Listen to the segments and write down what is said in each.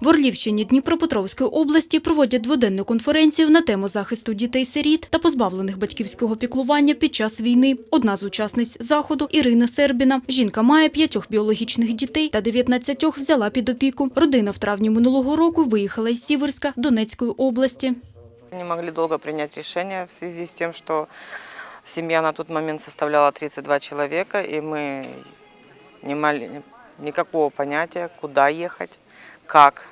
В Орлівщині Дніпропетровської області проводять дводенну конференцію на тему захисту дітей-сиріт та позбавлених батьківського піклування під час війни. Одна з учасниць заходу Ірина Сербіна. Жінка має п'ятьох біологічних дітей та 19 взяла під опіку. Родина в травні минулого року виїхала із Сіверська Донецької області. Не могли долго принять решение в связи с тем, что семья на тот момент составляла 32 человека, и мы не имели никакого понятия, куда ехать, как.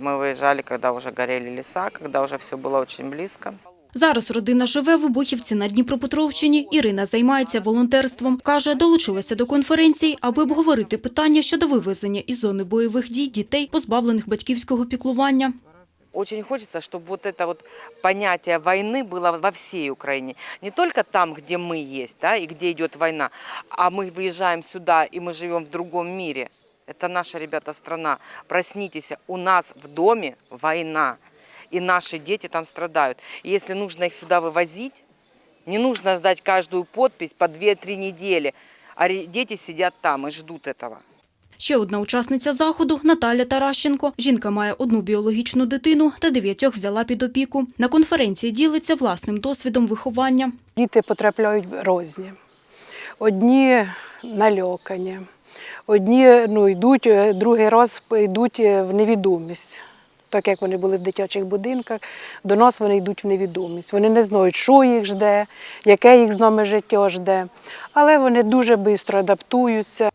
Мы выезжали, когда уже горели леса, когда уже все было очень близко. Зараз родина живе в Обухівці на Дніпропетровщині. Ірина займається волонтерством. Каже, долучилася до конференції, аби обговорити питання щодо вивезення із зони бойових дій дітей, позбавлених батьківського піклування. Очень хочется, чтобы вот это вот понятие войны было во всей Украине. Не только там, где мы есть, да, и где идет война, а мы выезжаем сюда, и мы живем в другом мире. Это наша, ребята, страна. Проснитесь, у нас в доме война, и наши дети там страдают. И если нужно их сюда вывозить, не нужно сдать каждую подпись по 2-3 недели, а дети сидят там и ждут этого. Ще одна учасниця заходу Наталя Таращенко. Жінка має одну біологічну дитину та дев'ятьох взяла під опіку. На конференції ділиться власним досвідом виховання. Діти потрапляють різні. Одні нальокані, одні ну, йдуть, е, другий раз йдуть е, в невідомість. Так як вони були в дитячих будинках, до нас вони йдуть в невідомість. Вони не знають, що їх жде, яке їх з нами життя жде. Але вони дуже швидко адаптуються.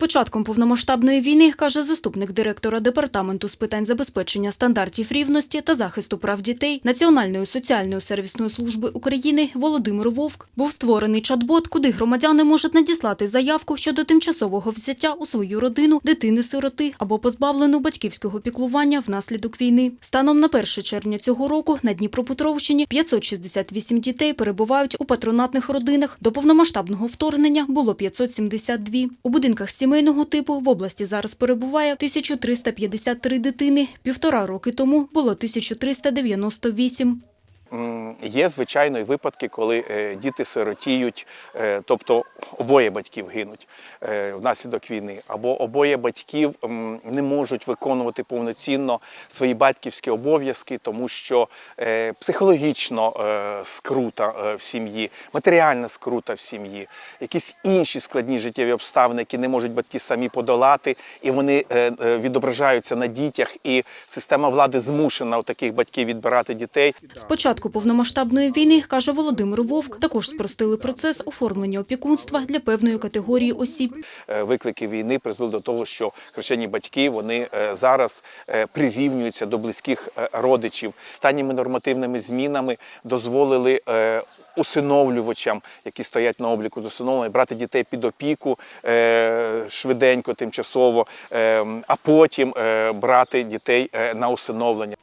Початком повномасштабної війни, каже заступник директора Департаменту з питань забезпечення стандартів рівності та захисту прав дітей Національної соціальної сервісної служби України Володимир Вовк, був створений чат-бот, куди громадяни можуть надіслати заявку щодо тимчасового взяття у свою родину дитини-сироти або позбавлену батьківського піклування внаслідок війни. Станом на 1 червня цього року на Дніпропетровщині 568 дітей перебувають у патронатних родинах. До повномасштабного вторгнення було 572. У будинках сімейного типу в області зараз перебуває 1353 дитини. Півтора роки тому було 1398. Є звичайно і випадки, коли е, діти сиротіють, е, тобто обоє батьків гинуть е, внаслідок війни, або обоє батьків не можуть виконувати повноцінно свої батьківські обов'язки, тому що психологічно скрута в сім'ї, матеріальна скрута в сім'ї, якісь інші складні життєві обставини, які не можуть батьки самі подолати, і вони відображаються на дітях, і система влади змушена у таких батьків відбирати дітей. З початку повномасштабної війни, каже Володимир Вовк, також спростили процес оформлення опікунства для певної категорії осіб. Е, виклики війни призвели до того, що хрещені батьки вони е, зараз е, прирівнюються до близьких родичів. Останніми нормативними змінами дозволили усиновлювачам, які стоять на обліку з усиновлення, брати дітей під опіку швиденько, тимчасово, е, а потім брати дітей на усиновлення.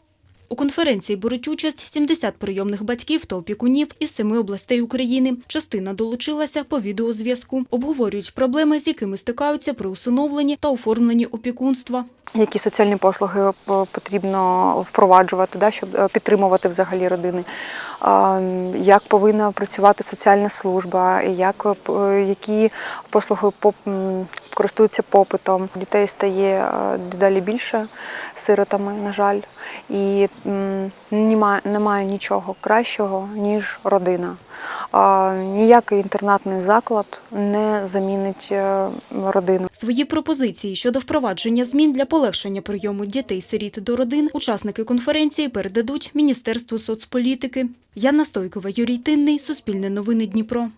У конференції беруть участь 70 прийомних батьків та опікунів із семи областей України. Частина долучилася по відеозв'язку. Обговорюють проблеми, з якими стикаються при усиновленні та оформленні опікунства. які соціальні послуги е, потрібно впроваджувати, щоб е, підтримувати взагалі родини, як повинна працювати соціальна служба, е, які послуги м, користуються попитом. Дітей стає е, дедалі більше сиротами, на жаль, і немає, немає нічого кращого, ніж родина. Ніякий інтернатний заклад не замінить е, родину. Свої пропозиції щодо впровадження змін для полегшення прийому дітей-сиріт до родин учасники конференції передадуть Міністерству соцполітики. Яна Стойкова, Юрій Тинний, Суспільне новини Дніпро.